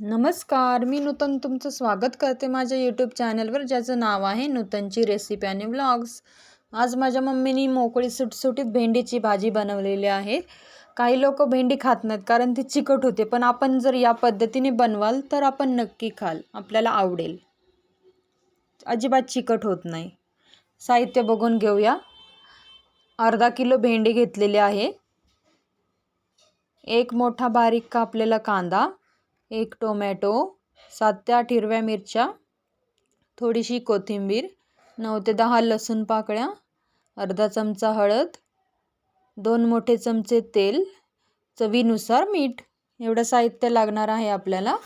नमस्कार मी नूतन तुमचं स्वागत करते माझ्या यूट्यूब चॅनलवर ज्याचं नाव आहे नूतनची रेसिपी आणि व्लॉग्स आज माझ्या मम्मीनी मोकळी सुटसुटीत भेंडीची भाजी बनवलेली आहे. काही लोक भेंडी खात नाहीत कारण ती चिकट होते पण आपण जर या पद्धतीने बनवाल तर आपण नक्की खाल आपल्याला आवडेल. अजिबात चिकट होत नाही. साहित्य बघून घेऊया. अर्धा किलो भेंडी घेतलेली आहे. एक मोठा बारीक कापलेला कांदा. एक टोमॅटो सात ते आठ हिरव्या मिरच्या थोडीशी कोथिंबीर नऊ ते दहा लसूण पाकळ्या अर्धा चमचा हळद दोन मोठे चमचे तेल चवीनुसार मीठ. एवढं साहित्य लागणार आहे आपल्याला.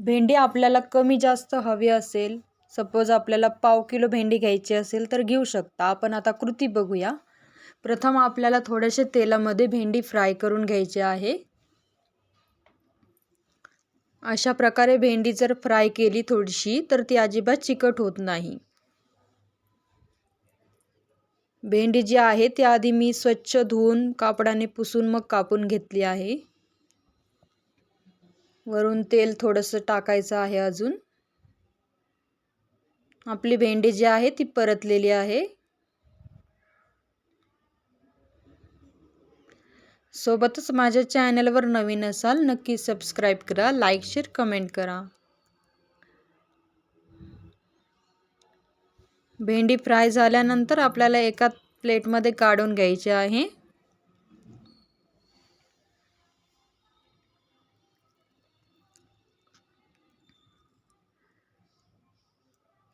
भेंडी आपल्याला कमी जास्त हवी असेल. सपोज आपल्याला पाव किलो भेंडी घ्यायची असेल तर घेऊ शकता. आपण आता कृती बघूया. प्रथम आपल्याला थोड्याशा तेलामध्ये भेंडी फ्राय करून घ्यायची आहे. अशा प्रकारे भेंडी जर फ्राय केली थोडीशी तर ती अजिबात चिकट होत नाही. भेंडी जी आहे ती आधी मी स्वच्छ धुवून कापडाने पुसून मग कापून घेतली आहे. वरून तेल थोडंसं टाकायचं आहे अजून. आपली भेंडी जी आहे ती परतलेली आहे. सोबतच माझ्या चॅनलवर नवीन असाल नक्की सबस्क्राईब करा लाईक शेअर कमेंट करा. भेंडी फ्राय झाल्यानंतर आपल्याला एका प्लेटमध्ये काढून घ्यायची आहे.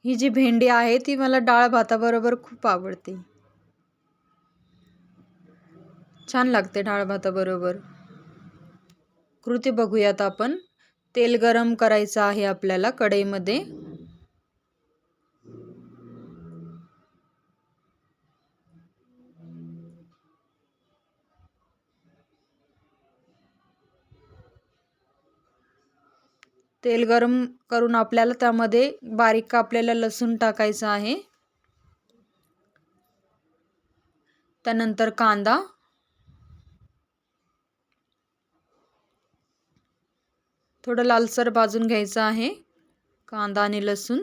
ही जी भेंडी आहे ती मला डाळ भाताबरोबर खूप आवडते. छान लागते डाळ भाताबरोबर कृती बघूयात आपण. तेल गरम करायचं आहे आपल्याला कढईमध्ये. तेल गरम करून आपल्याला त्यामध्ये बारीक कापलेलं लसूण टाकायचं आहे. त्यानंतर कांदा. थोडं लालसर भाजून घ्यायचं आहे. कांदा आणि लसूण.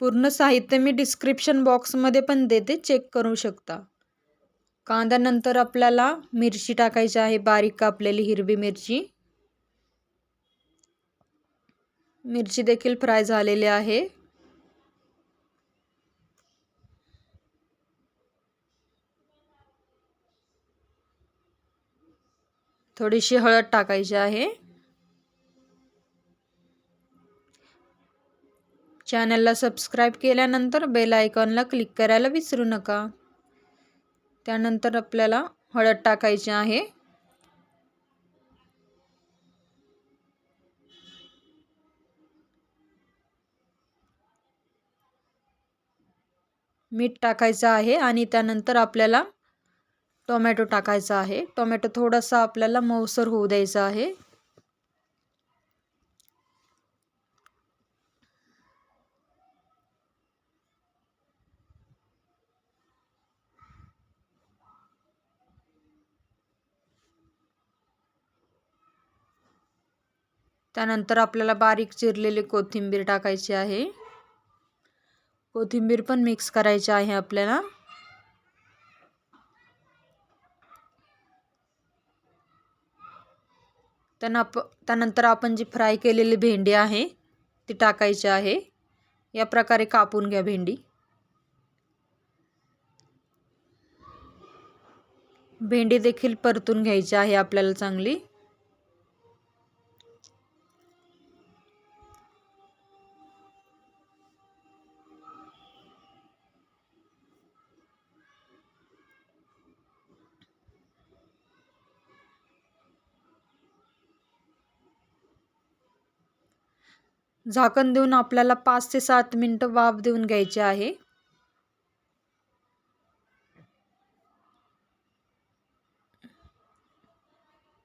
पूर्ण साहित्य मी डिस्क्रिप्शन बॉक्समध्ये पण देते चेक करू शकता. कांद्यानंतर आपल्याला मिरची टाकायची आहे बारीक कापलेली हिरवी मिरची. मिरची देखील फ्राय झालेली आहे. थोडीशी हळद टाकायची आहे. चॅनलला सबस्क्राईब केल्यानंतर बेल आयकॉनला क्लिक करायला विसरू नका. त्यानंतर आपल्याला हळद टाकायची आहे. मीठ टाकायचं आहे आणि त्यानंतर आपल्याला टोमॅटो टाकायचा आहे. टोमॅटो थोडासा आपल्याला मऊसर होऊ द्यायचा आहे. त्यानंतर आपल्याला बारीक चिरलेली कोथिंबीर टाकायची आहे. कोथिंबीर पण मिक्स करायची आहे आपल्याला. त्यांना त्यानंतर आपण जी फ्राय केलेली भेंडी आहे ती टाकायची आहे. या प्रकारे कापून घ्या भेंडी. भेंडी देखील परतून घ्यायची आहे आपल्याला चांगली. झाकण देऊन आपल्याला पाच ते सात मिनटं वाफ देऊन घ्यायचे आहे.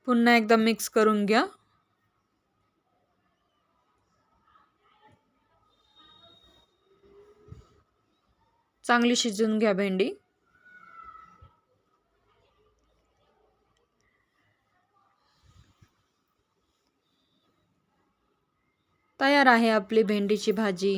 पुन्हा एकदा मिक्स करून घ्या. चांगली शिजवून घ्या भेंडी. तयार आहे आपली भेंडीची भाजी.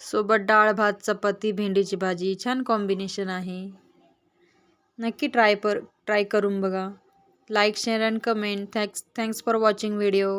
सोबत डाळ भात चपाती भेंडीची भाजी छान कॉम्बिनेशन आहे. नक्की ट्राय पर ट्राय करून बघा. Like share and comment thanks thanks for watching video